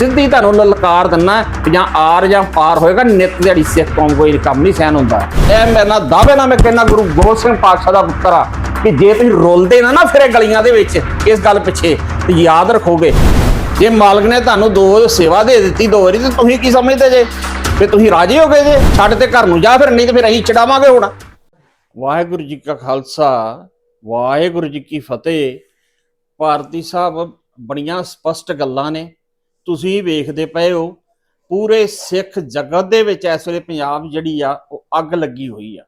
ਸਿੱਧੀ ਤੁਹਾਨੂੰ ਲਲਕਾਰ ਦਿੰਨਾ ਜਾਂ ਆਰ ਜਾਂ ਪਾਰ ਹੋਏਗਾ, ਨਿਤ ਦਿਹਾੜੀ ਸਿੱਖ ਕੌਮ ਕੋਈ ਕੰਮ ਨਹੀਂ ਸਹਿਨ ਹੁੰਦਾ। ਇਹ ਮੇਰੇ ਨਾਲ ਦਾਅਵੇ ਨਾਲ ਮੈਂ ਕਹਿੰਦਾ, ਗੁਰੂ ਗੋਬਿੰਦ ਸਿੰਘ ਪਾਤਸ਼ਾਹ ਦਾ ਪੁੱਤਰ ਆ, ਕਿ ਜੇ ਤੁਸੀਂ ਰੋਲਦੇ ਨਾ ਨਾ ਫਿਰੇ ਗਲੀਆਂ ਦੇ ਵਿੱਚ, ਇਸ ਗੱਲ ਪਿੱਛੇ, ਤੇ ਯਾਦ ਰੱਖੋਗੇ, ਜੇ ਮਾਲਕ ਨੇ ਤੁਹਾਨੂੰ ਦੋ ਸੇਵਾ ਦੇ ਦਿੱਤੀ, ਦੋ ਵਾਰੀ, ਤੇ ਤੁਸੀਂ ਕੀ ਸਮਝਦੇ ਜੇ? ਵੀ ਤੁਸੀਂ ਰਾਜੀ ਹੋ ਗਏ ਜੇ, ਛੱਡ ਤੇ ਘਰ ਨੂੰ ਜਾ ਫਿਰ, ਨਹੀਂ ਤੇ ਫਿਰ ਅਸੀਂ ਚੜਾਵਾਂਗੇ ਹੁਣ। ਵਾਹਿਗੁਰੂ ਜੀ ਕਾ ਖਾਲਸਾ, ਵਾਹਿਗੁਰੂ ਜੀ ਕੀ ਫਤਿਹ। ਭਾਰਤੀ ਸਾਹਿਬ, ਬੜੀਆਂ ਸਪਸ਼ਟ ਗੱਲਾਂ ਨੇ। ਤੁਸੀਂ ਵੇਖਦੇ ਪਏ ਹੋ, ਪੂਰੇ ਸਿੱਖ ਜਗਤ ਦੇ ਵਿੱਚ ਇਸ ਵੇਲੇ ਪੰਜਾਬ ਜਿਹੜੀ ਆ, ਉਹ ਅੱਗ ਲੱਗੀ ਹੋਈ ਆ।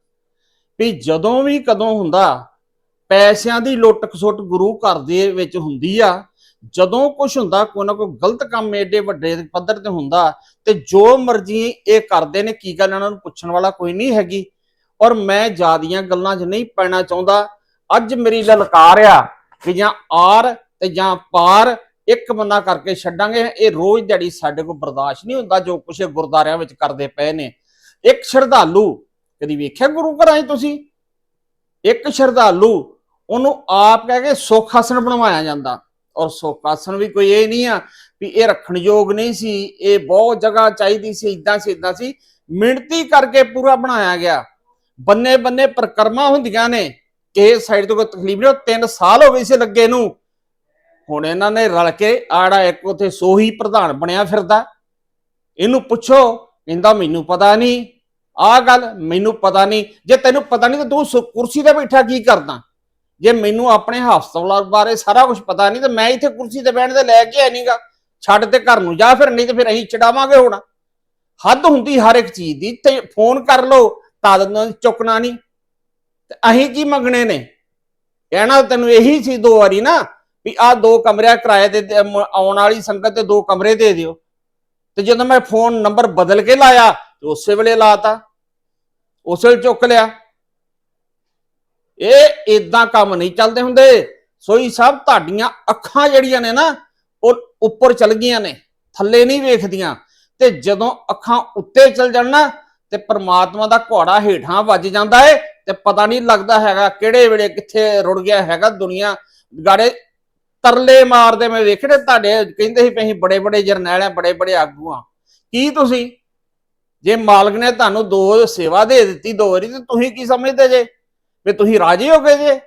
ਵੀ ਜਦੋਂ ਵੀ ਕਦੋਂ ਹੁੰਦਾ, ਪੈਸਿਆਂ ਦੀ ਲੁੱਟ ਖਸੁੱਟ ਗੁਰੂ ਘਰ ਦੇ ਵਿੱਚ ਹੁੰਦੀ ਆ, ਜਦੋਂ ਕੁਝ ਹੁੰਦਾ, ਕੋਈ ਨਾ ਕੋਈ ਗਲਤ ਕੰਮ ਏਡੇ ਵੱਡੇ ਪੱਧਰ ਤੇ ਹੁੰਦਾ, ਤੇ ਜੋ ਮਰਜ਼ੀ ਇਹ ਕਰਦੇ ਨੇ, ਕੀ ਗੱਲ ਇਹਨਾਂ ਨੂੰ ਪੁੱਛਣ ਵਾਲਾ ਕੋਈ ਨਹੀਂ ਹੈਗੀ। ਔਰ ਮੈਂ ਜਿਆਦੀਆਂ ਗੱਲਾਂ 'ਚ ਨਹੀਂ ਪੈਣਾ ਚਾਹੁੰਦਾ, ਅੱਜ ਮੇਰੀ ਲਲਕਾਰ ਆ, ਕਿ ਜਾਂ ਆਰ ਤੇ ਜਾਂ ਪਾਰ ਇੱਕ ਬੰਦਾ ਕਰਕੇ ਛੱਡਾਂਗੇ, ਇਹ ਰੋਜ਼ ਦਿਹਾੜੀ ਸਾਡੇ ਕੋਲ ਬਰਦਾਸ਼ਤ ਨਹੀਂ ਹੁੰਦਾ ਜੋ ਕੁਛ ਇਹ ਗੁਰਦਾਰਿਆਂ ਵਿੱਚ ਕਰਦੇ ਪਏ ਨੇ। ਇੱਕ ਸ਼ਰਧਾਲੂ, ਕਦੀ ਵੇਖਿਆ ਗੁਰੂ ਘਰਾਂ 'ਚ ਤੁਸੀਂ? ਇੱਕ ਸ਼ਰਧਾਲੂ, ਉਹਨੂੰ ਆਪ ਕਹਿ ਕੇ ਸੁੱਖ ਆਸਣ ਬਣਵਾਇਆ ਜਾਂਦਾ। ਔਰ ਸੁੱਖ ਆਸਣ ਵੀ ਕੋਈ ਇਹ ਨਹੀਂ ਆ ਵੀ ਇਹ ਰੱਖਣ ਯੋਗ ਨਹੀਂ ਸੀ, ਇਹ ਬਹੁਤ ਜਗ੍ਹਾ ਚਾਹੀਦੀ ਸੀ ਇਦਾਂ ਸੀ ਇਦਾਂ ਸੀ। ਮਿਹਨਤੀ ਕਰਕੇ ਪੂਰਾ ਬਣਾਇਆ ਗਿਆ। ਬੰਨੇ ਬੰਨੇ ਪ੍ਰਕਰਮਾ ਹੁੰਦੀਆਂ ਨੇ। ਕਿਸੇ ਸਾਈਡ ਤੋਂ ਕੋਈ ਤਕਲੀਫ ਨਹੀਂ 3 ਸਾਲ ਹੋ ਗਏ ਸੀ ਲੱਗੇ ਨੂੰ। ਹੁਣ ਇਹਨਾਂ ਨੇ ਰਲ ਕੇ ਆੜਾ ਇੱਕ ਉਥੇ ਸੋਹੀ ਪ੍ਰਧਾਨ ਬਣਿਆ ਫਿਰਦਾ। ਇਹਨੂੰ ਪੁੱਛੋ, ਕਹਿੰਦਾ ਮੈਨੂੰ ਪਤਾ ਨਹੀਂ। ਆਹ ਗੱਲ ਮੈਨੂੰ ਪਤਾ ਨਹੀਂ। ਜੇ ਤੈਨੂੰ ਪਤਾ ਨਹੀਂ ਤਾਂ ਤੂੰ ਕੁਰਸੀ ਤੇ ਬੈਠਾ ਕੀ ਕਰਦਾ? ਜੇ ਮੈਨੂੰ ਆਪਣੇ ਹਸਪਤਾਲ ਬਾਰੇ ਸਾਰਾ ਕੁਝ ਪਤਾ ਨਹੀਂ ਤਾਂ ਮੈਂ ਇੱਥੇ ਕੁਰਸੀ ਤੇ ਬੈਠਣ ਦੇ ਲੈ ਕੇ ਆਇਆ ਨਹੀਂਗਾ ਛੱਡ ਤੇ ਘਰ ਨੂੰ ਜਾ ਫਿਰ, ਨਹੀਂ ਤੇ ਫਿਰ ਅਸੀਂ ਚੜਾਵਾਂਗੇ ਹੁਣ। ਹੱਦ ਹੁੰਦੀ ਹਰ ਇੱਕ ਚੀਜ਼ ਦੀ। ਤੇ ਫੋਨ ਕਰ ਲਓ ਤਦ ਚੁੱਕਣਾ ਨਹੀਂ। ਤੇ ਅਸੀਂ ਕੀ ਮੰਗਣੇ ਨੇ? ਕਹਿਣਾ ਤੈਨੂੰ ਇਹੀ ਸੀ ਦੋ ਵਾਰੀ ਨਾ ਵੀ ਆਹ ਦੋ ਕਮਰਿਆਂ ਕਿਰਾਏ ਤੇ ਦੇ- ਆਉਣ ਵਾਲੀ ਸੰਗਤ ਤੇ ਦੋ ਕਮਰੇ ਦੇ ਦਿਓ। ਤੇ ਜਦੋਂ ਮੈਂ ਫੋਨ ਨੰਬਰ ਬਦਲ ਕੇ ਲਾਇਆ, ਤੇ ਉਸੇ ਵੇਲੇ ਲਾਤਾ। ਉਸੇ ਵੇਲੇ ਚੁੱਕ ਲਿਆ। ਇਹ ਇਦਾਂ ਕੰਮ ਨਹੀਂ ਚੱਲਦੇ ਹੁੰਦੇ। ਸੋਈ ਸਾਹਿਬ, ਤੁਹਾਡੀਆਂ ਅੱਖਾਂ ਜਿਹੜੀਆਂ ਨੇ ਨਾ, ਉਹ ਉੱਪਰ ਚਲ ਗਈਆਂ ਨੇ, ਥੱਲੇ ਨਹੀਂ ਵੇਖਦੀਆਂ। ਤੇ ਜਦੋਂ ਅੱਖਾਂ ਉੱਤੇ ਚਲ ਜਾਣ ਨਾ, ਤੇ ਪਰਮਾਤਮਾ ਦਾ ਘੋੜਾ ਹੇਠਾਂ ਵੱਜ ਜਾਂਦਾ ਏ, ਤੇ ਪਤਾ ਨਹੀਂ ਲੱਗਦਾ ਹੈਗਾ ਕਿਹੜੇ ਵੇਲੇ ਕਿੱਥੇ ਰੁੜ ਗਿਆ ਹੈਗਾ ਦੁਨੀਆ। ਗਾੜੇ ਤਰਲੇ ਮਾਰਦੇ ਮੈਂ ਵੇਖੇ ਨੇ ਤੁਹਾਡੇ, ਕਹਿੰਦੇ ਸੀ ਵੀ ਅਸੀਂ ਬੜੇ ਬੜੇ ਜਰਨੈਲ ਆ, ਬੜੇ ਬੜੇ ਆਗੂ ਆ। ਕੀ ਤੁਸੀਂ? ਜੇ ਮਾਲਕ ਨੇ ਤੁਹਾਨੂੰ ਦੋ ਸੇਵਾ ਦੇ ਦਿੱਤੀ ਦੋ ਵਾਰੀ, ਤੇ ਤੁਸੀਂ ਕੀ ਸਮਝਦੇ ਜੇ? ਵੀ ਤੁਸੀਂ ਰਾਜੇ ਹੋ ਗਏ ਜੇ?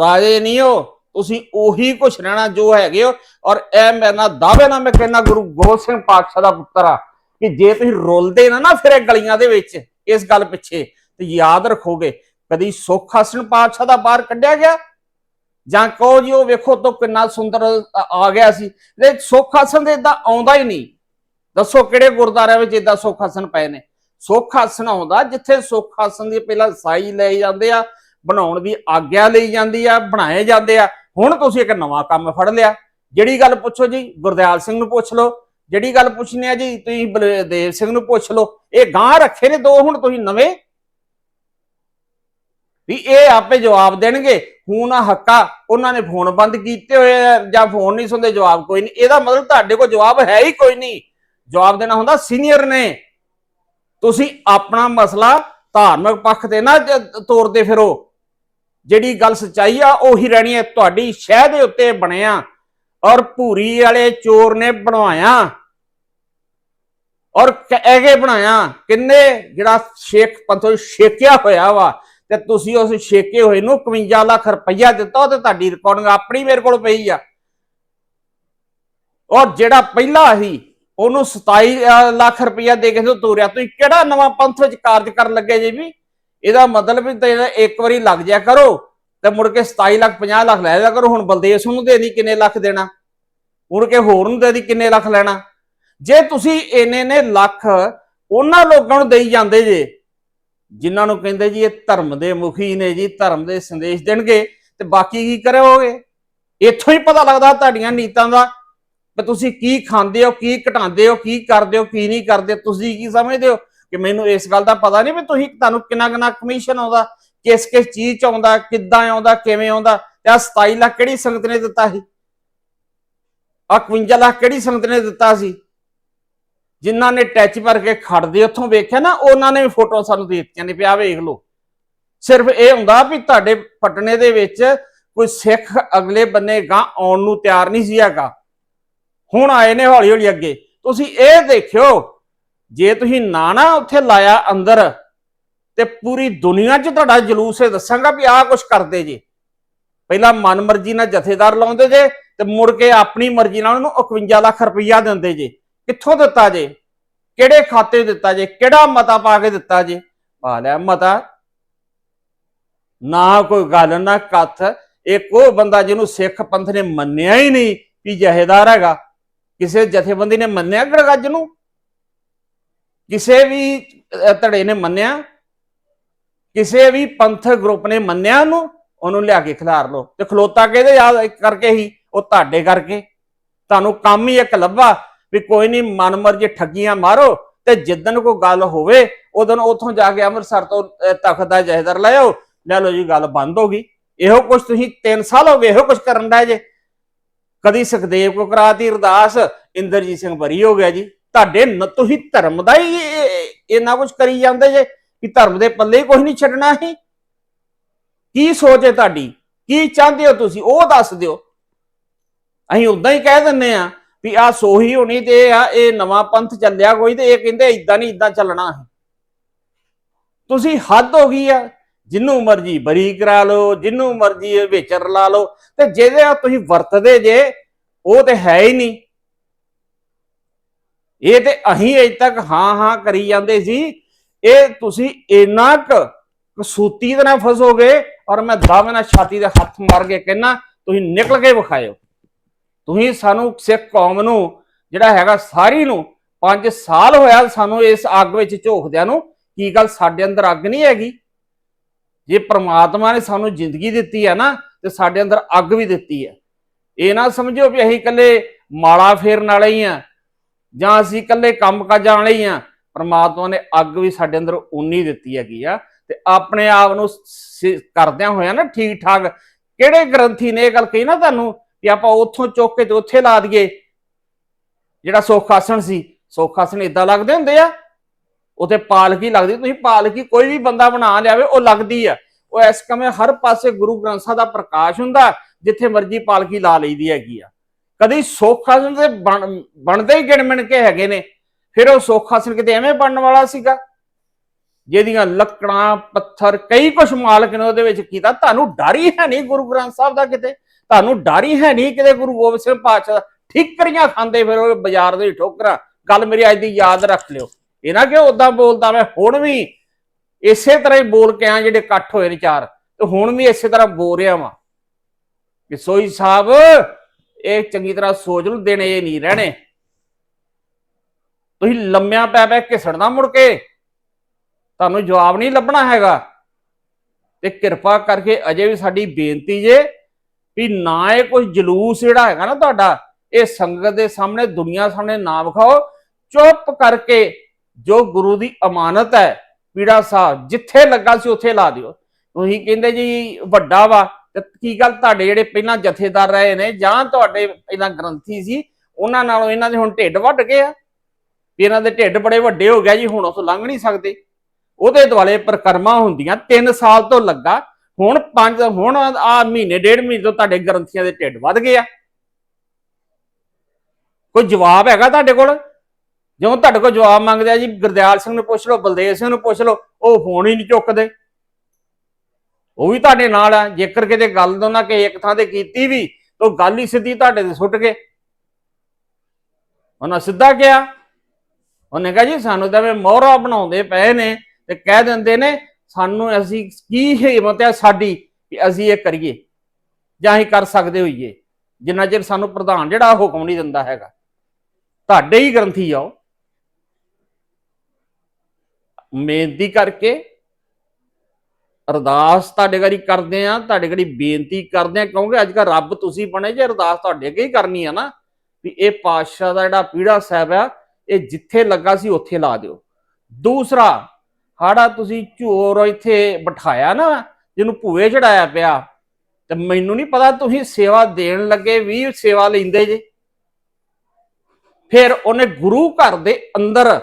ਰਾਜੇ ਨਹੀਂ ਹੋ, ਤੁਸੀਂ ਉਹੀ ਕੁਛ ਰਹਿਣਾ ਜੋ ਹੈਗੇ ਹੋ। ਔਰ ਇਹ ਮੇਰੇ ਨਾਲ ਦਾਅਵੇ ਨਾਲ ਮੈਂ ਕਹਿੰਦਾ, ਗੁਰੂ ਗੋਬਿੰਦ ਸਿੰਘ ਪਾਤਸ਼ਾਹ ਦਾ ਪੁੱਤਰ ਆ, ਕਿ ਜੇ ਤੁਸੀਂ ਰੋਲਦੇ ਨਾ ਨਾ ਇਹ ਗਲੀਆਂ ਦੇ ਵਿੱਚ, ਇਸ ਗੱਲ ਪਿੱਛੇ, ਤੇ ਯਾਦ ਰੱਖੋਗੇ, ਕਦੀ ਸੁੱਖ ਆਸਣ ਪਾਤਸ਼ਾਹ ਦਾ ਬਾਹਰ ਕੱਢਿਆ ਗਿਆ? ਜਾਂ ਕਹੋ ਜੀ ਉਹ ਵੇਖੋ ਤੋਂ ਕਿੰਨਾ ਸੁੰਦਰ ਆ- ਗਿਆ ਸੀ। ਤੇ ਸੁੱਖ ਆਸਣ ਦੇ ਇਦਾਂ ਆਉਂਦਾ ਹੀ ਨਹੀਂ। ਦੱਸੋ ਕਿਹੜੇ ਗੁਰਦਾਰਿਆਂ ਵਿੱਚ ਇਦਾਂ ਸੁੱਖ ਆਸਣ ਪਏ ਨੇ? ਸੁੱਖ ਆਸਣ ਆਉਂਦਾ ਜਿੱਥੇ ਸੁੱਖ ਆਸਣ ਦੀ ਪਹਿਲਾਂ ਸਾਈ ਲਏ ਜਾਂਦੇ ਆ, ਬਣਾਉਣ ਦੀ ਆਗਿਆ ਲਈ ਜਾਂਦੀ ਆ, ਬਣਾਏ ਜਾਂਦੇ ਆ। ਹੁਣ ਤੁਸੀਂ ਇੱਕ ਨਵਾਂ ਕੰਮ ਫੜ ਲਿਆ। ਜਿਹੜੀ ਗੱਲ ਪੁੱਛੋ ਜੀ, ਗੁਰਦਿਆਲ ਸਿੰਘ ਨੂੰ ਪੁੱਛ ਲਓ। ਜਿਹੜੀ ਗੱਲ ਪੁੱਛਣੀ ਆ ਜੀ, ਤੁਸੀਂ ਬਲਦੇਵ ਸਿੰਘ ਨੂੰ ਪੁੱਛ ਲਓ। ਇਹ ਗਾਂ ਰੱਖੇ ਨੇ ਦੋ ਹੁਣ, ਤੁਸੀਂ ਨਵੇਂ ਵੀ ਇਹ ਆਪੇ ਜਵਾਬ ਦੇਣਗੇ। ਹੁਣ ਹੱਕਾ ਉਹਨਾਂ ਨੇ ਫੋਨ ਬੰਦ ਕੀਤੇ ਹੋਏ ਜਾਂ ਫੋਨ ਨਹੀਂ ਸੁਣਦੇ, ਜਵਾਬ ਕੋਈ ਨਹੀਂ। ਇਹਦਾ ਮਤਲਬ ਤੁਹਾਡੇ ਕੋਲ ਜਵਾਬ ਹੈ ਹੀ ਕੋਈ ਨਹੀਂ। ਜਵਾਬ ਦੇਣਾ ਹੁੰਦਾ ਸੀਨੀਅਰ ਨੇ। ਤੁਸੀਂ ਆਪਣਾ ਮਸਲਾ ਧਾਰਮਿਕ ਪੱਖ ਤੇ ਨਾ ਤੋਰਦੇ ਫਿਰੋ। ਜਿਹੜੀ ਗੱਲ ਸਚਾਈ ਆ, ਉਹੀ ਰਹਿਣੀ ਹੈ ਤੁਹਾਡੀ ਸ਼ਹਿ ਦੇ ਉੱਤੇ ਬਣਿਆ ਔਰ ਭੂਰੀ ਵਾਲੇ ਚੋਰ ਨੇ ਬਣਵਾਇਆ। ਔਰ ਕਹਿਗੇ ਬਣਾਇਆ। ਕਿੰਨੇ ਜਿਹੜਾ ਸ਼ੇਖ, ਪੰਥੋਂ ਛੇਕਿਆ ਹੋਇਆ ਵਾ। ਤੇ ਤੁਸੀਂ ਉਸ ਛੇਕੇ ਹੋਏ ਨੂੰ 51 ਲੱਖ ਰੁਪਈਆ ਦਿੱਤਾ ਤੇ ਤੁਹਾਡੀ ਰਿਕਾਰਡਿੰਗ ਆਪਣੀ ਮੇਰੇ ਕੋਲ ਪਈ ਆ। ਔਰ ਜਿਹੜਾ ਪਹਿਲਾ ਸੀ, ਉਹਨੂੰ 27 ਲੱਖ ਰੁਪਈਆ ਦੇ ਕੇ ਤੇ ਤੋਰਿਆ। ਤੁਸੀਂ ਕਿਹੜਾ ਨਵਾਂ ਪੰਥ ਵਿੱਚ ਕਾਰਜ ਕਰਨ ਲੱਗੇ ਜੀ ਵੀ? ਇਹਦਾ ਮਤਲਬ ਵੀ ਇੱਕ ਵਾਰੀ ਲੱਗ ਜਾ ਕਰੋ ਤੇ ਮੁੜ ਕੇ 27 ਲੱਖ 50 ਲੱਖ ਲੈ ਲਿਆ ਕਰੋ। ਹੁਣ ਬਲਦੇਵ ਸਿੰਘ ਨੂੰ ਦੇ ਦੀ ਕਿੰਨੇ ਲੱਖ ਦੇਣਾ? ਮੁੜ ਕੇ ਹੋਰ ਨੂੰ ਦੇ ਦੀ ਕਿੰਨੇ ਲੱਖ ਲੈਣਾ? ਜੇ ਤੁਸੀਂ ਇੰਨੇ ਨੇ ਲੱਖ ਉਹਨਾਂ ਲੋਕਾਂ ਨੂੰ ਦੇਈ ਜਾਂਦੇ ਜੇ ਜਿਨ੍ਹਾਂ ਨੂੰ ਕਹਿੰਦੇ ਜੀ ਇਹ ਧਰਮ ਦੇ ਮੁਖੀ ਨੇ ਜੀ, ਧਰਮ ਦੇ ਸੰਦੇਸ਼ ਦੇਣਗੇ, ਤੇ ਬਾਕੀ ਕੀ ਕਰੋਗੇ? ਇੱਥੋਂ ਹੀ ਪਤਾ ਲੱਗਦਾ ਤੁਹਾਡੀਆਂ ਨੀਤਾਂ ਦਾ ਕਿ ਤੁਸੀਂ ਕੀ ਖਾਂਦੇ ਹੋ, ਕੀ ਘਟਾਉਂਦੇ ਹੋ, ਕੀ ਕਰਦੇ ਹੋ, ਕੀ ਨਹੀਂ ਕਰਦੇ। ਤੁਸੀਂ ਕੀ ਸਮਝਦੇ ਹੋ ਕਿ ਮੈਨੂੰ ਇਸ ਗੱਲ ਦਾ ਪਤਾ ਨਹੀਂ ਵੀ ਤੁਸੀਂ ਤੁਹਾਨੂੰ ਕਿੰਨਾ ਕਿੰਨਾ ਕਮਿਸ਼ਨ ਆਉਂਦਾ, ਕਿਸ ਕਿਸ ਚੀਜ਼ ਚ ਆਉਂਦਾ, ਕਿੱਦਾਂ ਆਉਂਦਾ, ਕਿਵੇਂ ਆਉਂਦਾ, ਤੇ ਆ 27 ਲੱਖ ਕਿਹੜੀ ਸੰਗਤ ਨੇ ਦਿੱਤਾ ਸੀ? ਆ 51 ਲੱਖ ਕਿਹੜੀ ਸੰਗਤ ਨੇ ਦਿੱਤਾ ਸੀ? ਜਿਨ੍ਹਾਂ ਨੇ ਟੈਚ ਕਰਕੇ ਖੜਦੇ ਉੱਥੋਂ ਵੇਖਿਆ ਨਾ, ਉਹਨਾਂ ਨੇ ਵੀ ਫੋਟੋ ਸਾਨੂੰ ਦੇ ਦਿੱਤੀਆਂ ਨੇ ਪਿਆ ਵੇਖ ਲਓ। ਸਿਰਫ ਇਹ ਹੁੰਦਾ ਵੀ ਤੁਹਾਡੇ ਪਟਨੇ ਦੇ ਵਿੱਚ ਕੋਈ ਸਿੱਖ ਅਗਲੇ ਬੰਨੇ ਗਾਂ ਆਉਣ ਨੂੰ ਤਿਆਰ ਨਹੀਂ ਸੀ ਹੈਗਾ। ਹੁਣ ਆਏ ਨੇ ਹੌਲੀ ਹੌਲੀ ਅੱਗੇ। ਤੁਸੀਂ ਇਹ ਦੇਖਿਓ, ਜੇ ਤੁਸੀਂ ਨਾ ਨਾ ਉੱਥੇ ਲਾਇਆ ਅੰਦਰ, ਤੇ ਪੂਰੀ ਦੁਨੀਆ 'ਚ ਤੁਹਾਡਾ ਜਲੂਸ ਇਹ ਦੱਸਾਂਗਾ ਵੀ ਆਹ ਕੁਛ ਕਰਦੇ ਜੇ। ਪਹਿਲਾਂ ਮਨਮਰਜ਼ੀ ਨਾਲ ਜਥੇਦਾਰ ਲਾਉਂਦੇ ਜੇ, ਤੇ ਮੁੜ ਕੇ ਆਪਣੀ ਮਰਜ਼ੀ ਨਾਲ ਉਹਨੂੰ 51 ਲੱਖ ਰੁਪਈਆ ਦਿੰਦੇ ਜੇ। ਕਿੱਥੋਂ ਦਿੱਤਾ ਜੇ? ਕਿਹੜੇ ਖਾਤੇ ਦਿੱਤਾ ਜੇ? ਕਿਹੜਾ ਮਤਾ ਪਾ ਕੇ ਦਿੱਤਾ ਜੇ? ਪਾ ਲਿਆ ਮਤਾ। ਨਾ ਕੋਈ ਗੱਲ, ਨਾ ਕੱਥ। ਇੱਕ ਉਹ ਬੰਦਾ ਜਿਹਨੂੰ ਸਿੱਖ ਪੰਥ ਨੇ ਮੰਨਿਆ ਹੀ ਨਹੀਂ ਵੀ ਜਹੇਦਾਰ ਹੈਗਾ। ਕਿਸੇ ਜਥੇਬੰਦੀ ਨੇ ਮੰਨਿਆ ਗੜਗੱਜ ਨੂੰ? ਕਿਸੇ ਵੀ ਧੜੇ ਨੇ ਮੰਨਿਆ? ਕਿਸੇ ਵੀ ਪੰਥਕ ਗਰੁੱਪ ਨੇ ਮੰਨਿਆ ਉਹਨੂੰ? ਉਹਨੂੰ ਲਿਆ ਕੇ ਖਿਲਾਰ ਲਓ। ਤੇ ਖਲੋਤਾ ਕਿਹਦੇ ਯਾਦ ਕਰਕੇ ਹੀ? ਉਹ ਤੁਹਾਡੇ ਕਰਕੇ। ਤੁਹਾਨੂੰ ਕੰਮ ਹੀ ਇੱਕ ਲੱਭਾ। ਵੀ ਕੋਈ ਨਹੀਂ ਮਨਮਰਜ਼ੀ ਠੱਗੀਆਂ ਮਾਰੋ ਤੇ ਜਿੱਦਣ ਕੋਈ ਗੱਲ ਹੋਵੇ, ਉਦੋਂ ਉਥੋਂ ਜਾ ਕੇ ਅੰਮ੍ਰਿਤਸਰ ਤੋਂ ਤਖਤ ਦਾ ਜਹੇਦਾਰ ਲੈ ਆਓ। ਲੈ ਲਓ ਜੀ, ਗੱਲ ਬੰਦ ਹੋ ਗਈ। ਇਹੋ ਕੁਝ ਤੁਸੀਂ 3 ਸਾਲ ਹੋ ਗਏ ਇਹੋ ਕੁਝ ਕਰਨ ਦਾ ਜੇ। ਕਦੀ ਸੁਖਦੇਵ ਕੋ ਕਰਾਤੀ ਅਰਦਾਸ, ਇੰਦਰਜੀਤ ਸਿੰਘ ਬਰੀ ਹੋ ਗਿਆ ਜੀ। ਤੁਹਾਡੇ ਤੁਸੀਂ ਧਰਮ ਦਾ ਹੀ ਇੰਨਾ ਕੁਝ ਕਰੀ ਜਾਂਦੇ ਜੇ ਕਿ ਧਰਮ ਦੇ ਪੱਲੇ ਹੀ ਕੁਝ ਨਹੀਂ ਛੱਡਣਾ ਹੀ। ਕੀ ਸੋਚ ਹੈ ਤੁਹਾਡੀ? ਕੀ ਚਾਹੁੰਦੇ ਹੋ ਤੁਸੀਂ? ਉਹ ਦੱਸ ਦਿਓ। ਅਸੀਂ ਉਦਾਂ ਹੀ ਕਹਿ ਦਿੰਨੇ ਆ ਵੀ ਆ ਸੋਹੀ ਹੋਣੀ ਤੇ ਆ, ਇਹ ਨਵਾਂ ਪੰਥ ਚੱਲਿਆ ਕੋਈ ਤੇ ਇਹ ਕਹਿੰਦੇ ਇਦਾਂ ਨਹੀਂ ਇਦਾਂ ਚੱਲਣਾ ਹੈ ਤੁਸੀਂ ਹੱਦ ਹੋ ਗਈ ਆ, ਜਿੰਨੂੰ ਮਰਜ਼ੀ ਬਰੀ ਕਰਾ ਲਓ, ਜਿੰਨੂੰ ਮਰਜ਼ੀ ਵਿਚਰ ਲਾ ਲਓ, ਤੇ ਜਿਹਦੇ ਆ ਤੁਸੀਂ ਵਰਤਦੇ ਜੇ, ਉਹ ਤੇ ਹੈ ਹੀ ਨਹੀਂ। ਇਹ ਤੇ ਅਸੀਂ ਅਜੇ ਤੱਕ ਹਾਂ ਹਾਂ ਕਰੀ ਜਾਂਦੇ ਸੀ। ਇਹ ਤੁਸੀਂ ਇੰਨਾ ਕੁ ਕਸੂਤੀ ਦੇ ਨਾਲ ਫਸੋਗੇ ਔਰ ਮੈਂ ਦਾਅਵੇ ਨਾਲ ਛਾਤੀ ਦੇ ਹੱਥ ਮਾਰ ਕੇ ਕਹਿਣਾ ਤੁਸੀਂ ਨਿਕਲ ਕੇ ਵਿਖਾਇਓ। ਤੁਸੀਂ ਸਾਨੂੰ ਸਿੱਖ ਕੌਮ ਨੂੰ, ਜਿਹੜਾ ਹੈਗਾ ਸਾਰੀ ਨੂੰ 5 ਸਾਲ ਹੋਇਆ ਸਾਨੂੰ ਇਸ ਅੱਗ ਵਿੱਚ ਝੋਕਦਿਆਂ ਨੂੰ, ਕੀ ਗੱਲ ਸਾਡੇ ਅੰਦਰ ਅੱਗ ਨਹੀਂ ਹੈਗੀ? ਜੇ ਪ੍ਰਮਾਤਮਾ ਨੇ ਸਾਨੂੰ ਜ਼ਿੰਦਗੀ ਦਿੱਤੀ ਹੈ ਨਾ, ਤੇ ਸਾਡੇ ਅੰਦਰ ਅੱਗ ਵੀ ਦਿੱਤੀ ਹੈ। ਇਹ ਨਾ ਸਮਝੋ ਵੀ ਅਸੀਂ ਇਕੱਲੇ ਮਾਲਾ ਫੇਰਨ ਵਾਲੇ ਹੀ ਆ ਜਾਂ ਅਸੀਂ ਇਕੱਲੇ ਕੰਮ ਕਾਜਾਂ ਵਾਲੇ ਹੀ ਆ ਪ੍ਰਮਾਤਮਾ ਨੇ ਅੱਗ ਵੀ ਸਾਡੇ ਅੰਦਰ ਉਨੀ ਦਿੱਤੀ ਹੈਗੀ ਆ, ਤੇ ਆਪਣੇ ਆਪ ਨੂੰ ਕਰਦਿਆਂ ਹੋਇਆ ਨਾ ਠੀਕ ਠਾਕ ਕਿਹੜੇ ਗ੍ਰੰਥੀ ਨੇ ਇਹ ਗੱਲ ਕਹੀ ਨਾ ਤੁਹਾਨੂੰ? ਵੀ ਆਪਾਂ ਉੱਥੋਂ ਚੁੱਕ ਕੇ ਤੇ ਉੱਥੇ ਲਾ ਦਈਏ। ਜਿਹੜਾ ਸੁੱਖ ਆਸਣ ਸੀ, ਸੁੱਖ ਆਸਣ ਇਦਾਂ ਲੱਗਦੇ ਹੁੰਦੇ ਆ? ਉਥੇ ਪਾਲਕੀ ਲੱਗਦੀ, ਤੁਸੀਂ ਪਾਲਕੀ ਕੋਈ ਵੀ ਬੰਦਾ ਬਣਾ ਲਿਆਵੇ, ਉਹ ਲੱਗਦੀ ਆ। ਉਹ ਇਸ ਕਮੇ ਹਰ ਪਾਸੇ ਗੁਰੂ ਗ੍ਰੰਥ ਸਾਹਿਬ ਦਾ ਪ੍ਰਕਾਸ਼ ਹੁੰਦਾ, ਜਿੱਥੇ ਮਰਜ਼ੀ ਪਾਲਕੀ ਲਾ ਲਈਦੀ ਹੈਗੀ ਆ। ਕਦੀ ਸੁੱਖ ਆਸਣ ਤੇ ਬਣ- ਬਣਦੇ ਹੀ ਗਿਣ ਮਿਣ ਕੇ ਹੈਗੇ ਨੇ। ਫਿਰ ਉਹ ਸੁੱਖ ਆਸਣ ਕਿਤੇ ਐਵੇਂ ਬਣਨ ਵਾਲਾ ਸੀਗਾ? ਜਿਹਦੀਆਂ ਲੱਕੜਾਂ, ਪੱਥਰ, ਕਈ ਕੁਛ ਮਾਲਕ ਨੇ ਉਹਦੇ ਵਿੱਚ ਕੀਤਾ। ਤੁਹਾਨੂੰ ਡਰ ਹੀ ਹੈ ਨਹੀਂ ਗੁਰੂ ਗ੍ਰੰਥ ਸਾਹਿਬ ਦਾ ਕਿਤੇ? ਤੁਹਾਨੂੰ ਡਰ ਹੈ ਨਹੀਂ ਕਿਤੇ ਗੁਰੂ ਗੋਬਿੰਦ ਸਿੰਘ ਪਾਤਸ਼ਾਹ ਠੀਕਰੀਆਂ ਖਾਂਦੇ ਫਿਰ ਉਹ ਬਾਜ਼ਾਰ ਦੇ ਠੋਕਰਾਂ। ਗੱਲ ਮੇਰੀ ਅੱਜ ਦੀ ਯਾਦ ਰੱਖ ਲਿਓ। ਇਹ ਨਾ ਕਿ ਉਦਾਂ ਬੋਲਦਾ ਮੈਂ, ਹੁਣ ਵੀ ਇਸੇ ਤਰ੍ਹਾਂ ਹੀ ਬੋਲ ਕੇ ਆ ਜਿਹੜੇ ਇਕੱਠ ਹੋਏ ਨੇ ਚਾਰ, ਤੇ ਹੁਣ ਵੀ ਇਸੇ ਤਰ੍ਹਾਂ ਬੋਲ ਰਿਹਾ ਵਾਂ ਕਿ ਸੋਈ ਸਾਹਿਬ, ਇਹ ਚੰਗੀ ਤਰ੍ਹਾਂ ਸੋਚ ਲਓ ਦੇਣੇ ਇਹ ਨਹੀਂ ਰਹਿਣੇ। ਤੁਸੀਂ ਲੰਮਿਆਂ ਪੈ ਪੈ ਘਿਸੜਨਾ ਮੁੜ ਕੇ। ਤੁਹਾਨੂੰ ਜਵਾਬ ਨਹੀਂ ਲੱਭਣਾ ਹੈਗਾ। ਤੇ ਕਿਰਪਾ ਕਰਕੇ ਅਜੇ ਵੀ ਸਾਡੀ ਬੇਨਤੀ ਜੇ ਵੀ ਨਾ ਇਹ ਕੋਈ ਜਲੂਸ ਜਿਹੜਾ ਹੈਗਾ ਨਾ ਤੁਹਾਡਾ, ਇਹ ਸੰਗਤ ਦੇ ਸਾਹਮਣੇ, ਦੁਨੀਆ ਸਾਹਮਣੇ ਨਾ ਵਿਖਾਓ। ਚੁੱਪ ਕਰਕੇ ਜੋ ਗੁਰੂ ਦੀ ਅਮਾਨਤ ਹੈ, ਪੀੜਾ ਸਾਹਿਬ ਜਿੱਥੇ ਲੱਗਾ ਸੀ ਉੱਥੇ ਲਾ ਦਿਓ। ਤੁਸੀਂ ਕਹਿੰਦੇ ਜੀ, ਵੱਡਾ ਵਾ। ਤੇ ਕੀ ਗੱਲ ਤੁਹਾਡੇ ਜਿਹੜੇ ਪਹਿਲਾਂ ਜਥੇਦਾਰ ਰਹੇ ਨੇ, ਜਾਂ ਤੁਹਾਡੇ ਪਹਿਲਾਂ ਗ੍ਰੰਥੀ ਸੀ, ਉਹਨਾਂ ਨਾਲੋਂ ਇਹਨਾਂ ਦੇ ਹੁਣ ਢਿੱਡ ਵੱਢ ਗਏ ਆ? ਵੀ ਇਹਨਾਂ ਦੇ ਢਿੱਡ ਬੜੇ ਵੱਡੇ ਹੋ ਗਿਆ ਜੀ, ਹੁਣ ਉਸ ਲੰਘ ਨਹੀਂ ਸਕਦੇ। ਉਹਦੇ ਦੁਆਲੇ ਪ੍ਰਕਰਮਾ ਹੁੰਦੀਆਂ 3 ਸਾਲ ਤੋਂ ਲੱਗਾ। ਹੁਣ ਪੰਜ, ਹੁਣ ਆ ਮਹੀਨੇ, ਡੇਢ ਮਹੀਨੇ ਤੋਂ ਤੁਹਾਡੇ ਗ੍ਰੰਥੀਆਂ ਦੇ ਢਿੱਡ ਵੱਧ ਗਏ ਆ। ਕੋਈ ਜਵਾਬ ਹੈਗਾ ਤੁਹਾਡੇ ਕੋਲ? ਜਦੋਂ ਤੁਹਾਡੇ ਕੋਲ ਜਵਾਬ ਮੰਗਦੇ ਆ ਜੀ, ਗੁਰਦਿਆਲ ਸਿੰਘ ਨੂੰ ਪੁੱਛ ਲਓ, ਬਲਦੇਵ ਸਿੰਘ ਨੂੰ ਪੁੱਛ ਲਓ, ਉਹ ਫੋਨ ਹੀ ਨਹੀਂ ਚੁੱਕਦੇ। ਉਹ ਵੀ ਤੁਹਾਡੇ ਨਾਲ ਆ, ਜੇਕਰ ਕਿਤੇ ਗੱਲ ਦੋਨਾਂ ਕਿ ਇੱਕ ਥਾਂ ਤੇ ਕੀਤੀ ਵੀ, ਤਾਂ ਉਹ ਗੱਲ ਹੀ ਸਿੱਧੀ ਤੁਹਾਡੇ ਤੇ ਸੁੱਟ ਗਏ। ਉਹਨਾਂ ਸਿੱਧਾ ਕਿਹਾ, ਉਹਨੇ ਕਿਹਾ ਜੀ, ਸਾਨੂੰ ਤਾਂ ਵੇ ਮੋਹਰਾ ਬਣਾਉਂਦੇ ਪਏ ਨੇ ਤੇ ਕਹਿ ਦਿੰਦੇ ਨੇ ਸਾਨੂੰ ਅਸੀਂ ਕੀ ਹਿੰਮਤ ਹੈ ਸਾਡੀ ਕਿ ਅਸੀਂ ਇਹ ਕਰੀਏ ਜਾਂ ਅਸੀਂ ਕਰ ਸਕਦੇ ਹੋਈਏ। ਜਿੰਨਾ ਚਿਰ ਸਾਨੂੰ ਪ੍ਰਧਾਨ ਜਿਹੜਾ ਹੁਕਮ ਨਹੀਂ ਦਿੰਦਾ ਹੈਗਾ। ਤੁਹਾਡੇ ਹੀ ਗ੍ਰੰਥੀ ਆਓ ਬੇਨਤੀ ਕਰਕੇ ਅਰਦਾਸ ਤੁਹਾਡੇ ਗਾੜੀ ਕਰਦੇ ਆ, ਤੁਹਾਡੇ ਗਾੜੀ ਬੇਨਤੀ ਕਰਦੇ ਆ, ਕਿਉਂਕਿ ਅੱਜ ਕੱਲ ਰੱਬ ਤੁਸੀਂ ਬਣੇ, ਜੇ ਅਰਦਾਸ ਤੁਹਾਡੇ ਅੱਗੇ ਹੀ ਕਰਨੀ ਆ ਨਾ, ਵੀ ਇਹ ਪਾਤਸ਼ਾਹ ਦਾ ਜਿਹੜਾ ਪੀੜਾ ਸਾਹਿਬ ਆ, ਇਹ ਜਿੱਥੇ ਲੱਗਾ ਸੀ ਉੱਥੇ ਲਾ ਦਿਓ। ਦੂਸਰਾ ਹਾੜਾ ਤੁਸੀਂ ਝੋਰ ਇੱਥੇ ਬਿਠਾਇਆ ਨਾ, ਜਿਹਨੂੰ ਭੂਏ ਚੜਾਇਆ ਪਿਆ, ਤੇ ਮੈਨੂੰ ਨਹੀਂ ਪਤਾ ਤੁਸੀਂ ਸੇਵਾ ਦੇਣ ਲੱਗੇ ਵੀ ਸੇਵਾ ਲੈਂਦੇ ਜੇ। ਫਿਰ ਉਹਨੇ ਗੁਰੂ ਘਰ ਦੇ ਅੰਦਰ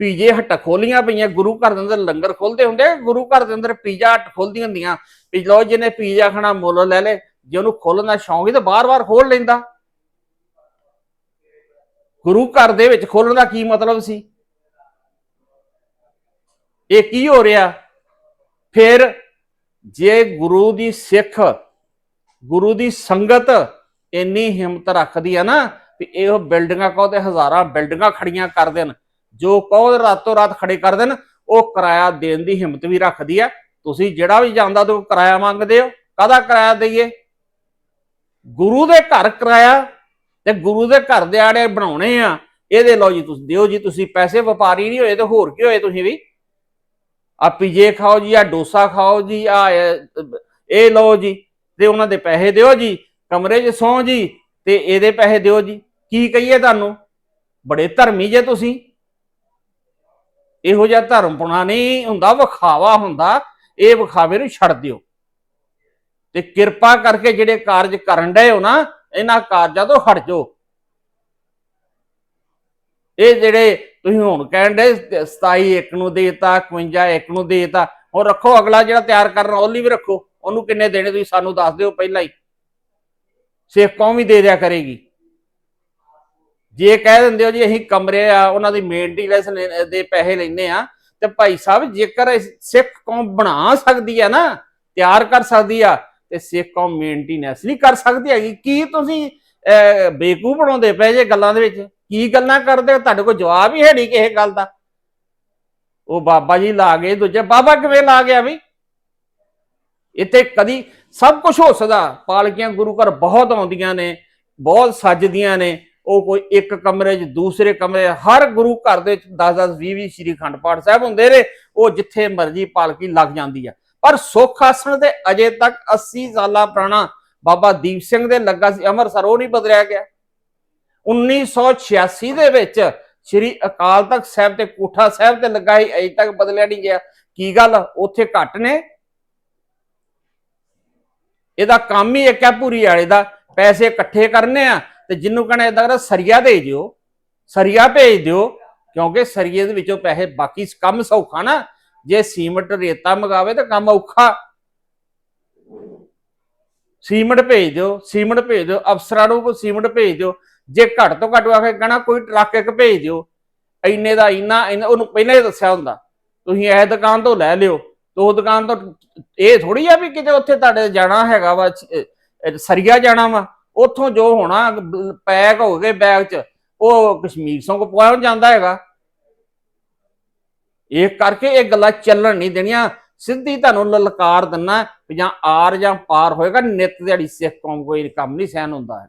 ਪੀਜੇ ਹਟ ਖੋਲੀਆਂ ਪਈਆਂ, ਗੁਰੂ ਘਰ ਦੇ ਅੰਦਰ ਲੰਗਰ ਖੋਲਦੇ ਹੁੰਦੇ ਗੁਰੂ ਘਰ ਦੇ ਅੰਦਰ ਪੀਜਾ ਹਟ ਖੋਲਦੀਆਂ ਹੁੰਦੀਆਂ। ਵੀ ਲੋ ਜਿਹਨੇ ਪੀਜਾ ਖਾਣਾ ਮੁੱਲ ਲੈ ਲੈ, ਜੇ ਉਹਨੂੰ ਖੋਲਣ ਦਾ ਸ਼ੌਂਕ ਹੀ ਤਾਂ ਬਾਰ-ਬਾਰ ਖੋਲ ਲੈਂਦਾ। ਗੁਰੂ ਘਰ ਦੇ ਵਿੱਚ ਖੋਲਣ ਦਾ ਕੀ ਮਤਲਬ ਸੀ? ਇਹ ਕੀ ਹੋ ਰਿਹਾ? ਫਿਰ ਜੇ ਗੁਰੂ ਦੀ ਸਿੱਖ, ਗੁਰੂ ਦੀ ਸੰਗਤ ਇੰਨੀ ਹਿੰਮਤ ਰੱਖਦੀ ਆ ਨਾ ਵੀ ਇਹ ਬਿਲਡਿੰਗਾਂ ਕਹੋ ਤੇ ਹਜ਼ਾਰਾਂ ਬਿਲਡਿੰਗਾਂ ਖੜੀਆਂ ਕਰ ਦੇਣ, ਜੋ ਕਹੋ ਰਾਤੋਂ ਰਾਤ ਖੜੇ ਕਰ ਦੇਣ, ਉਹ ਕਿਰਾਇਆ ਦੇਣ ਦੀ ਹਿੰਮਤ ਵੀ ਰੱਖਦੀ ਆ। ਤੁਸੀਂ ਜਿਹੜਾ ਵੀ ਜਾਂਦਾ ਤੇ ਕਿਰਾਇਆ ਮੰਗਦੇ ਹੋ। ਕਾਹਦਾ ਕਿਰਾਇਆ ਦਈਏ? ਗੁਰੂ ਦੇ ਘਰ ਕਿਰਾਇਆ ਤੇ ਗੁਰੂ ਦੇ ਘਰ ਦੇ ਆੜੇ ਬਣਾਉਣੇ ਆ। ਇਹਦੇ ਲਓ ਜੀ ਤੁਸੀਂ, ਦਿਓ ਜੀ ਤੁਸੀਂ, ਪੈਸੇ ਵਪਾਰੀ ਨਹੀਂ ਹੋਏ ਤੇ ਹੋਰ ਕੀ ਹੋਏ ਤੁਸੀਂ ਵੀ? ਆ ਪੀਜੇ ਖਾਓ ਜੀ, ਆ ਡੋਸਾ ਖਾਓ ਜੀ, ਆ, ਇਹ ਲਓ ਜੀ, ਤੇ ਉਹਨਾਂ ਦੇ ਪੈਸੇ ਦਿਓ ਜੀ, ਕਮਰੇ 'ਚ ਸੌਂ ਜੀ, ਤੇ ਇਹਦੇ ਪੈਸੇ ਦਿਓ ਜੀ। ਕੀ ਕਹੀਏ ਤੁਹਾਨੂੰ? ਬੜੇ ਧਰਮੀ ਜੇ ਤੁਸੀਂ। ਇਹੋ ਜਿਹਾ ਧਰਮਪੁਣਾ ਨਹੀਂ ਹੁੰਦਾ, ਵਿਖਾਵਾ ਹੁੰਦਾ, ਇਹ ਵਿਖਾਵੇ ਨੂੰ ਛੱਡ ਦਿਓ। ਤੇ ਕਿਰਪਾ ਕਰਕੇ ਜਿਹੜੇ ਕਾਰਜ ਕਰਨ ਡਏ ਹੋ ਨਾ, ਇਹਨਾਂ ਕਾਰਜਾਂ ਤੋਂ ਹਟ ਜਾਓ। ਇਹ ਜਿਹੜੇ ਤੁਸੀਂ ਹੁਣ ਕਹਿਣ ਦੇ 27 ਇੱਕ ਨੂੰ ਦੇਤਾ 51 ਇੱਕ ਨੂੰ ਦੇਤਾ ਉਹ ਰੱਖੋ ਅਗਲਾ ਜਿਹੜਾ ਤਿਆਰ ਕਰਨਾ ਉਹ ਲਈ ਵੀ ਰੱਖੋ ਉਹਨੂੰ ਕਿੰਨੇ ਦੇਣੇ ਤੁਸੀਂ ਸਾਨੂੰ ਦੱਸ ਦਿਓ ਪਹਿਲਾਂ ਹੀ। ਸਿੱਖ ਕੌਮ ਵੀ ਦੇ ਦਿਆ ਕਰੇਗੀ। ਜੇ ਕਹਿ ਦਿੰਦੇ ਹੋ ਜੀ ਅਸੀਂ ਕਮਰੇ ਆ ਉਹਨਾਂ ਦੀ ਮੇਨਟੇਨੈਂਸ ਦੇ ਪੈਸੇ ਲੈਨੇ ਆ ਤੇ ਭਾਈ ਸਾਹਿਬ ਜੇਕਰ ਸਿੱਖ ਕੌਮ ਬਣਾ ਸਕਦੀ ਆ ਨਾ ਤਿਆਰ ਕਰ ਸਕਦੀ ਆ ਤੇ ਸਿੱਖ ਕੌਮ ਮੇਨਟੇਨੈਂਸ ਨਹੀਂ ਕਰ ਸਕਦੀ ਹੈਗੀ। ਕੀ ਤੁਸੀਂ ਅਹ, ਬੇਕੂਫ ਬਣਾਉਂਦੇ ਪਏ ਜੇ ਗੱਲਾਂ ਦੇ ਵਿੱਚ? ਕੀ ਗੱਲਾਂ ਕਰਦੇ ਹੋ? ਤੁਹਾਡੇ ਕੋਲ ਜਵਾਬ ਹੀ ਹੈ ਨਹੀਂ ਕਿਸੇ ਗੱਲ ਦਾ। ਉਹ ਬਾਬਾ ਜੀ ਲਾ ਗਏ ਦੂਜੇ, ਬਾਬਾ ਕਿਵੇਂ ਲਾ ਗਿਆ ਵੀ? ਇੱਥੇ ਕਦੀ ਸਭ ਕੁਝ ਹੋ ਸਕਦਾ। ਪਾਲਕੀਆਂ ਗੁਰੂ ਘਰ ਬਹੁਤ ਆਉਂਦੀਆਂ ਨੇ, ਬਹੁਤ ਸੱਜਦੀਆਂ ਨੇ। ਉਹ ਕੋਈ ਇੱਕ ਕਮਰੇ 'ਚ, ਦੂਸਰੇ ਕਮਰੇ ਹਰ ਗੁਰੂ ਘਰ ਦੇ ਵਿੱਚ 10 10 20 20 ਸ੍ਰੀ ਅਖੰਡ ਪਾਠ ਸਾਹਿਬ ਹੁੰਦੇ ਨੇ, ਉਹ ਜਿੱਥੇ ਮਰਜ਼ੀ ਪਾਲਕੀ ਲੱਗ ਜਾਂਦੀ ਆ। ਪਰ ਸੁੱਖ ਆਸਣ ਦੇ ਅਜੇ ਤੱਕ 80 ਸਾਲਾਂ ਪੁਰਾਣਾ ਬਾਬਾ ਦੀਪ ਸਿੰਘ ਦੇ ਲੱਗਾ ਸੀ, ਅੰਮ੍ਰਿਤਸਰ, ਉਹ ਨਹੀਂ ਬਦਲਿਆ ਗਿਆ। 1986 ਦੇ ਵਿੱਚ ਸ੍ਰੀ ਅਕਾਲ ਤਖਤ ਸਾਹਿਬ ਤੇ ਕੋਠਾ ਸਾਹਿਬ ਤੇ ਲੱਗਾ ਹੀ ਅਜੇ ਤੱਕ ਬਦਲਿਆ ਨਹੀਂ ਗਿਆ। ਕੀ ਗੱਲ? ਉੱਥੇ ਘੱਟ ਨੇ। ਇਹਦਾ ਕੰਮ ਹੀ ਇੱਕ ਹੈ ਪੂਰੀ ਵਾਲੇ ਦਾ। ਪੈਸੇ ਇਕੱਠੇ ਕਰਨੇ ਆ ਤੇ ਜਿੰਨੂੰ ਕਹਣਾ ਇਦਾਂ ਕਰ ਸਰੀਆ ਦੇ ਦਿਓ। ਸਰੀਆ ਭੇਜ ਦਿਓ, ਕਿਉਂਕਿ ਸਰੀਏ ਦੇ ਵਿੱਚੋਂ ਪੈਸੇ ਬਾਕੀ ਕੰਮ ਸੌਖਾ ਨਾ। ਜੇ ਸੀਮਟ ਰੇਤਾ ਮੰਗਾਵੇ ਤਾਂ ਕੰਮ ਔਖਾ। ਸੀਮਟ ਭੇਜ ਦਿਓ, ਸੀਮਟ ਭੇਜ ਦਿਓ, ਅਫਸਰਾਂ ਨੂੰ ਕੋਈ ਸੀਮਟ ਭੇਜ ਦਿਓ। ਜੇ ਘੱਟ ਤੋਂ ਘੱਟ ਆਖੇ ਕਹਣਾ ਕੋਈ ਟਰੱਕ ਇੱਕ ਭੇਜ ਦਿਓ। ਇੰਨੇ ਦਾ ਇੰਨਾ ਉਹਨੂੰ ਪਹਿਲਾਂ ਹੀ ਦੱਸਿਆ ਹੁੰਦਾ। ਤੁਸੀਂ ਇਹ ਦੁਕਾਨ ਤੋਂ ਲੈ ਲਿਓ ਤੇ ਉਹ ਦੁਕਾਨ ਤੋਂ ਇਹ ਥੋੜੀ ਆ ਵੀ ਕਿਤੇ ਉੱਥੇ ਤੁਹਾਡੇ ਜਾਣਾ ਹੈਗਾ ਵਾ ਅਹ, ਸਰੀਆ ਜਾਣਾ ਵਾ। ਉੱਥੋਂ ਜੋ ਹੋਣਾ ਪੈਕ ਹੋ ਗਏ ਬੈਗ 'ਚ ਉਹ ਕਸ਼ਮੀਰ ਤੋਂ ਕੋ ਪਹੁੰਚ ਜਾਂਦਾ ਹੈਗਾ। ਇਹ ਕਰਕੇ ਇਹ ਗੱਲਾਂ ਚੱਲਣ ਨਹੀਂ ਦੇਣੀਆਂ। ਸਿੱਧੀ ਤੁਹਾਨੂੰ ਲਲਕਾਰ ਦਿੰਨਾ ਜਾਂ ਆਰ ਜਾਂ ਪਾਰ ਹੋਏਗਾ ਨਿਤ ਦਿਹਾੜੀ ਸਿੱਖ ਕੌਮ ਕੋਈ ਕੰਮ ਨਹੀਂ ਸਹਿਨ ਹੁੰਦਾ ਹੈ